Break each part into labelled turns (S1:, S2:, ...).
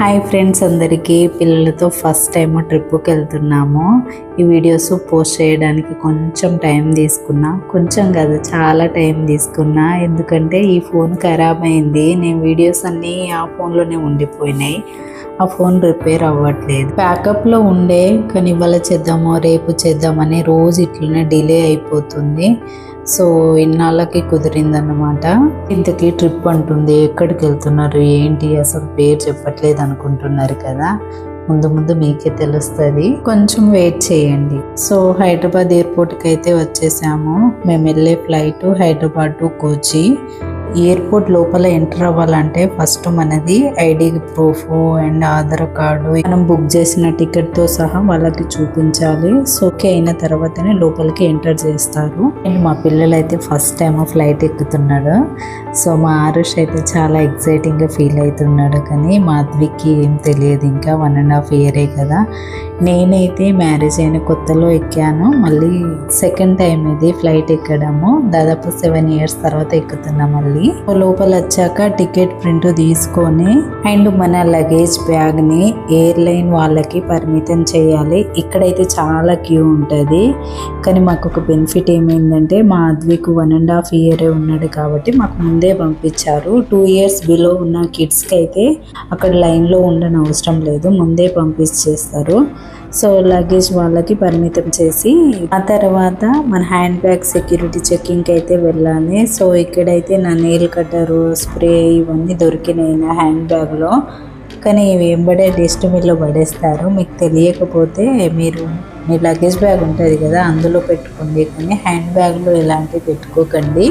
S1: Hi friends అందరికీ. పిల్లలతో first time ట్రిప్కి వెళ్తున్నాము. ఈ వీడియోస్ పోస్ట్ చేయడానికి కొంచెం టైం తీసుకున్నా. కొంచెం కాదు చాలా టైం తీసుకున్నా. ఎందుకంటే ఈ ఫోన్ ఖరాబ్ అయింది. నేను వీడియోస్ అన్నీ ఆ ఫోన్లోనే ఉండిపోయినాయి. ఆ ఫోన్ రిపేర్ అవ్వట్లేదు. బ్యాకప్లో ఉండే కానీ ఇవాళ చేద్దామో రేపు చేద్దామని రోజు ఇట్లనే డిలే అయిపోతుంది. సో ఇన్నాళ్ళకి కుదిరిందన్నమాట. ఇంతకీ ట్రిప్ అంటుంది ఎక్కడికి వెళ్తున్నారు? ఏంటి? అసలు పేరు చెప్పట్లేదు అనుకుంటున్నారు కదా. ముందు ముందు మీకే తెలుస్తుంది. కొంచెం వెయిట్ చేయండి. సో హైదరాబాద్ ఎయిర్పోర్ట్కి అయితే వచ్చేసాము. మేము వెళ్ళే flight Hyderabad to Kochi. Airport లోపల ఎంటర్ అవ్వాలంటే ఫస్ట్ మనది ID proof and Aadhaar card. మనం బుక్ చేసిన టికెట్తో సహా వాళ్ళకి చూపించాలి. సో ఓకే అయిన తర్వాతనే లోపలికి ఎంటర్ చేస్తారు. అండ్ మా పిల్లలు అయితే ఫస్ట్ టైం ఫ్లైట్ ఎక్కుతున్నాడు. సో మా ఆరుష్ అయితే చాలా ఎక్సైటింగ్గా ఫీల్ అవుతున్నాడు కానీ మాధవికి ఏం తెలియదు. ఇంకా వన్ అండ్ హాఫ్ ఇయరే కదా. నేనైతే మ్యారేజ్ అయిన కొత్తలో ఎక్కాను. మళ్ళీ సెకండ్ టైం ఇది ఫ్లైట్ ఎక్కడము. దాదాపు సెవెన్ ఇయర్స్ తర్వాత ఎక్కుతున్నా మళ్ళీ. లోపల వచ్చాక టికెట్ ప్రింట్ తీసుకొని అండ్ మన లగేజ్ బ్యాగ్ని ఎయిర్లైన్ వాళ్ళకి పరిమితం చేయాలి. ఇక్కడైతే చాలా క్యూ ఉంటుంది. కానీ మాకు ఒక బెనిఫిట్ ఏమైందంటే మా Advik one and half year ఉన్నాడు కాబట్టి మాకు ముందే పంపించారు. టూ ఇయర్స్ బిలో ఉన్న కిడ్స్కి అయితే అక్కడ లైన్లో ఉండని అవసరం లేదు. ముందే పంపించేస్తారు. సో లగేజ్ వాళ్ళకి పరిమితం చేసి ఆ తర్వాత మన హ్యాండ్ బ్యాగ్ సెక్యూరిటీ చెకింగ్కి అయితే వెళ్ళాలి. సో ఇక్కడైతే నా నెయిల్ కట్టరు స్ప్రే ఇవన్నీ దొరికినాయి నా హ్యాండ్ బ్యాగ్లో కానీ ఇవి ఎంబడే డస్ట్బిన్లో పడేస్తారు. మీకు తెలియకపోతే మీరు మీ లగేజ్ బ్యాగ్ ఉంటుంది కదా అందులో పెట్టుకోండి. కానీ హ్యాండ్ బ్యాగ్లో ఎలాంటివి పెట్టుకోకండి.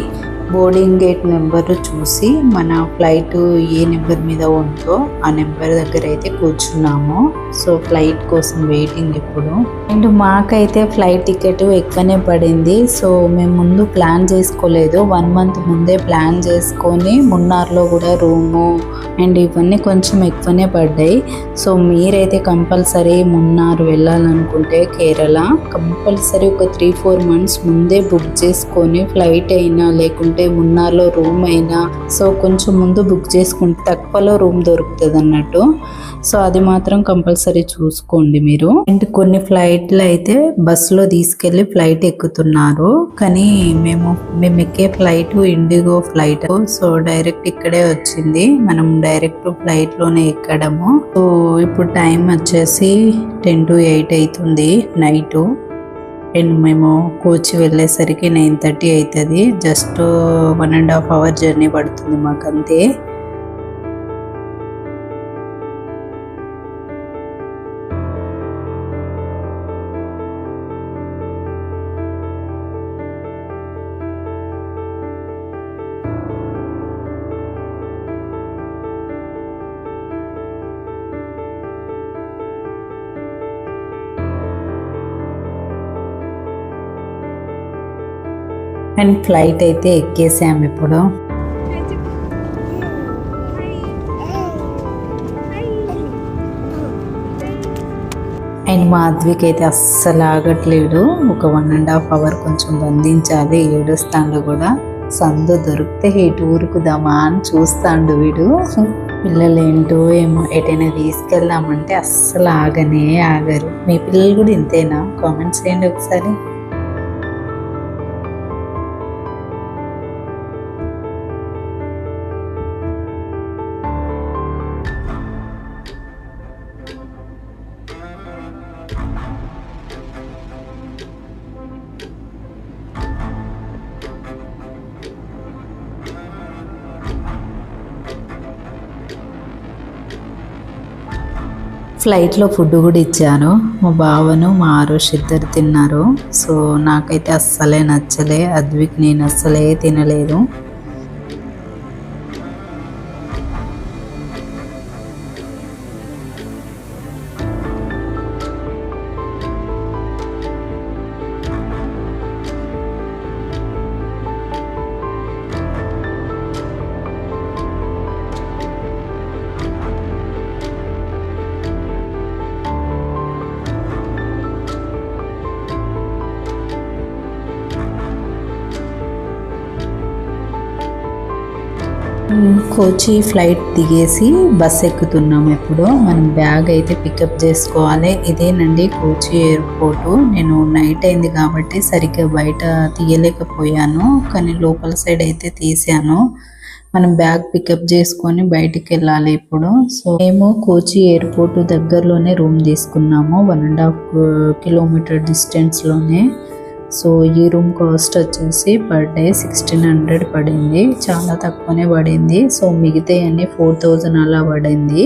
S1: బోర్డింగ్ గేట్ నెంబర్ చూసి మన ఫ్లైట్ ఏ నెంబర్ మీద ఉందో ఆ నెంబర్ దగ్గర అయితే కూర్చున్నాము. సో ఫ్లైట్ కోసం వెయిటింగ్ ఇప్పుడు. అండ్ మాకైతే ఫ్లైట్ టికెట్ ఎక్కువనే పడింది. సో మేము ముందు ప్లాన్ చేసుకోలేదు. వన్ మంత్ ముందే ప్లాన్ చేసుకొని మున్నార్లో కూడా రూము అండ్ ఇవన్నీ కొంచెం ఎక్కువనే పడ్డాయి. సో మీరైతే కంపల్సరీ మున్నార్ వెళ్ళాలనుకుంటే కేరళ. కంపల్సరీ ఒక త్రీ ఫోర్ మంత్స్ ముందే బుక్ చేసుకొని ఫ్లైట్ అయినా లేకుంటే మున్నార్లో రూమ్ అయినా సో కొంచెం ముందు బుక్ చేసుకుంటే తక్కువలో రూమ్ దొరుకుతుంది అన్నట్టు సో అది మాత్రం కంపల్సరీ చూసుకోండి మీరు. అండ్ కొన్ని ఫ్లైట్లు అయితే బస్సులో తీసుకెళ్ళి ఫ్లైట్ ఎక్కుతున్నారు. కానీ మేము మేము ఎక్కే flight IndiGo flight so direct ఇక్కడే వచ్చింది. మనం డైరెక్ట్ ఫ్లైట్లోనే ఎక్కడము. సో ఇప్పుడు టైం వచ్చేసి టెన్ టు ఎయిట్ అవుతుంది నైట్. అండ్ మేము కోచి వెళ్ళేసరికి నైన్ థర్టీ అవుతుంది. Just one and half hour journey పడుతుంది మాకు అండ్ ఫ్లైట్ అయితే ఎక్కేసాము ఇప్పుడు. అండ్ మాధవికి అయితే అస్సలు ఆగట్లేడు. ఒక వన్ అండ్ హాఫ్ అవర్ కొంచెం బంధించాలి ఏడుస్తాండు కూడా. సందు దొరికితే ఇటు ఊరుకుదామా అని చూస్తాండు వీడు. పిల్లలు ఏంటో ఏమో ఎటైనా తీసుకెళ్దామంటే అస్సలు ఆగనే ఆగరు. మీ పిల్లలు కూడా ఇంతేనా? కామెంట్స్ చేయండి ఒకసారి. ఫ్లైట్లో ఫుడ్ కూడా ఇచ్చాను. మా బావను మా ఆరుష్ ఇద్దరు తిన్నారు. సో నాకైతే అస్సలే నచ్చలే. అద్విక్ నేను అస్సలే తినలేదు. కోచి ఫ్లైట్ దిగేసి బస్ ఎక్కుతున్నాము ఇప్పుడు మనం బ్యాగ్ అయితే పికప్ చేసుకోవాలి. ఇదేనండి కోచి ఎయిర్పోర్ట్. నేను నైట్ అయింది కాబట్టి సరిగ్గా బయట తీయలేకపోయాను. కానీ లోపల సైడ్ అయితే తీసాను మనం బ్యాగ్ పికప్ చేసుకొని బయటికి వెళ్ళాలి ఇప్పుడు. సో మేము కోచి ఎయిర్పోర్ట్ దగ్గరలోనే రూమ్ తీసుకున్నాము. వన్ అండ్ హాఫ్ కిలోమీటర్ డిస్టెన్స్లోనే సో ఈ రూమ్ కాస్ట్ వచ్చేసి పర్ డే సిక్స్టీన్ హండ్రెడ్ పడింది. చాలా తక్కువనే పడింది. సో మిగతా అన్నీ ఫోర్ థౌజండ్ అలా పడింది.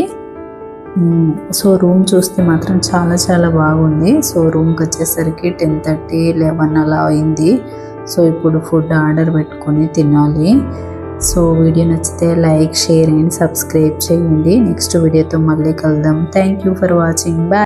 S1: సో రూమ్ చూస్తే మాత్రం చాలా చాలా బాగుంది. సో రూమ్కి వచ్చేసరికి టెన్ థర్టీ లెవెన్ అలా అయింది. సో ఇప్పుడు ఫుడ్ ఆర్డర్ పెట్టుకొని తినాలి. సో వీడియో నచ్చితే లైక్ షేర్ అండ్ సబ్స్క్రైబ్ చేయండి. నెక్స్ట్ వీడియోతో మళ్ళీ కలుద్దాం. Thank you for watching bye